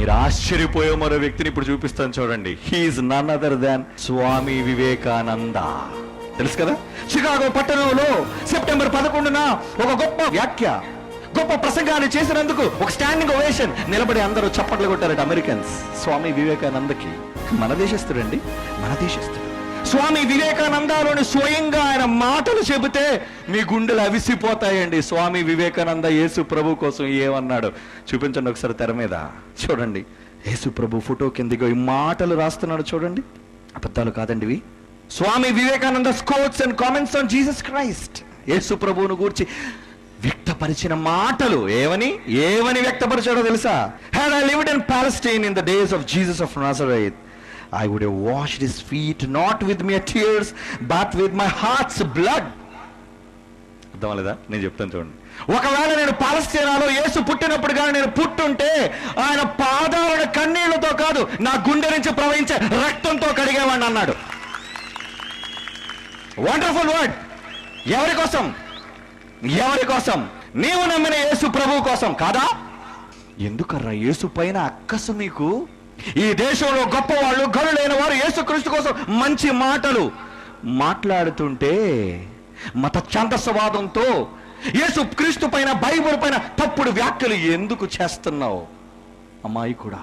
మీరు ఆశ్చర్యపోయే మరో వ్యక్తిని ఇప్పుడు చూపిస్తాను చూడండి. He's none other than Swami Vivekananda. తెలుసు కదా? చికాగో పట్టణంలో సెప్టెంబర్ పదకొండున ఒక గొప్ప వ్యాఖ్య గొప్ప ప్రసంగాన్ని చేసినందుకు ఒక స్టాండింగ్ ఓవేషన్ నిలబడి అందరూ చప్పట్లు కొట్టారట అమెరికన్స్. స్వామి వివేకానందకి మన దేశస్తుడండి మన దేశస్తుడు స్వామి వివేకానందలోని స్వయంగా ఆయన మాటలు చెబితే మీ గుండెలు అవిసిపోతాయండి. స్వామి వివేకానంద యేసు ప్రభు కోసం ఏమన్నాడు? చూపించండి ఒకసారి తెర మీద. చూడండి. యేసు ప్రభు ఫోటో కిందిగో ఈ మాటలు రాస్తున్నాడు చూడండి. అబద్ధాలు కాదండి ఇవి. Swami Vivekananda quotes and comments on Jesus Christ. Yesu ప్రభువును గూర్చి వ్యక్తపరిచిన మాటలు ఏమని? ఏమని వ్యక్తపరిచాడో తెలుసా? Had I lived in Palestine in the days of Jesus of Nazareth I would wash his feet not with my tears but with my heart's blood అర్థం లేదా నేను చెప్తాను చూడండి. ఒకవేళ నేను పాలస్తీనాలో యేసు పుట్టినప్పుడు కానీ నేను పుట్టుంటే ఆయన పాదాలను కన్నీళ్ళతో కాదు నా గుండె నుంచి ప్రవహించే రక్తంతో కడిగేవాడిని అన్నాడు. వండర్ఫుల్ వర్డ్ ఎవరి కోసం? ఎవరి కోసం? నీవు నమ్మిన యేసు ప్రభు కోసం కాదా? ఎందుకర్రా? యేసు పైన అక్కసు మీకు? ఈ దేశంలో గొప్పవాళ్ళు గనులైన వారు యేసుక్రీస్తు కోసం మంచి మాటలు మాట్లాడుతుంటే మత ఛందస్వాదంతో యేసు క్రీస్తు పైన బైబుల్ పైన తప్పుడు వ్యాఖ్యలు ఎందుకు చేస్తున్నావు? అమ్మాయి కూడా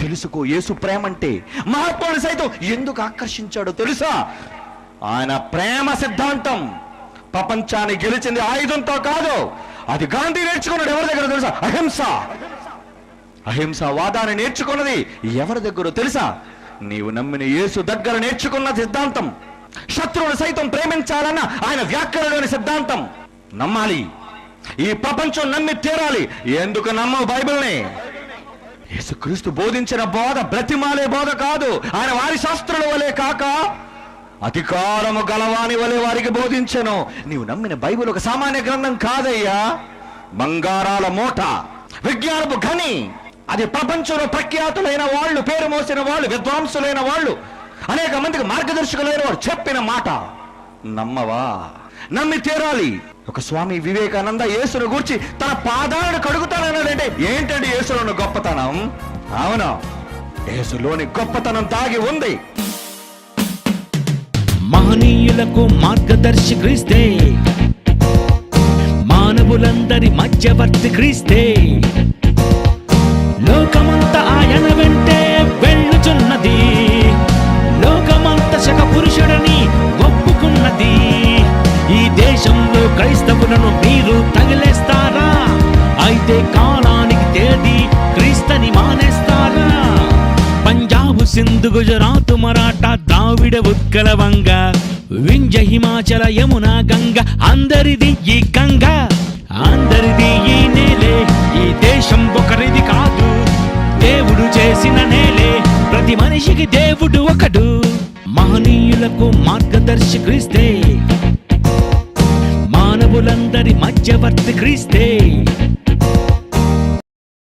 తెలుసుకో యేసు ప్రేమ అంటే మహాత్ముడు సైతం ఎందుకు ఆకర్షించాడో తెలుసా? ఆయన ప్రేమ సిద్ధాంతం. ప్రపంచాన్ని గెలిచింది ఆయుధంతో కాదు అది గాంధీ నేర్చుకున్నాడు. ఎవరి దగ్గర తెలుసా? అహింస. అహింస వాదాన్ని నేర్చుకున్నది ఎవరి దగ్గర తెలుసా? నీవు నమ్మిన యేసు దగ్గర నేర్చుకున్న సిద్ధాంతం. శత్రువును సైతం ప్రేమించాలన్న ఆయన వ్యాఖ్యలలోని సిద్ధాంతం. నమ్మాలి. ఈ ప్రపంచం నమ్మి తీరాలి. ఎందుకు నమ్మవు బైబిల్ని? యేసుక్రీస్తు బోధించిన బోధ బ్రతిమాలే బోధ కాదు. ఆయన వారి శాస్త్రుల వలె కాక అధికారము గలవాని వలె వారికి బోధించను. నీవు నమ్మిన బైబిల్ ఒక సామాన్య గ్రంథం కాదయ్యా. బంగారాల మూట విజ్ఞానపు ఘని. అది ప్రపంచంలో ప్రఖ్యాతులైన వాళ్ళు పేరు మోసిన వాళ్ళు విద్వాంసులైన వాళ్ళు అనేక మందికి మార్గదర్శకులైన వారు చెప్పిన మాట. నమ్మవా? నమ్మి తీరాలి. ఒక స్వామి వివేకానంద యేసును గూర్చి తన పాదాలను కడుగుతానన్నాడంటే ఏంటండి యేసులోని గొప్పతనం? అవునా? యేసులోని గొప్పతనం దాగి ఉంది. మహనీయులకు మార్గదర్శి క్రీస్తే మానవులందరి మధ్యవర్తి క్రీస్తే. సింధు గుజరాత్ మరాఠా ద్రావిడ ఉత్కల వంగ. వింజ హిమాచల యమున గంగ. అందరిది ఈ గంగ. అందరిది ఈ నేలే. ఈ దేశం ఒకరిది కాదు. దేవుడు చేసిన నేలే. ప్రతి మనిషికి దేవుడు ఒకడు. మహనీయులకు మార్గదర్శి క్రీస్తే. మానవులందరి మధ్యవర్తి క్రీస్తే.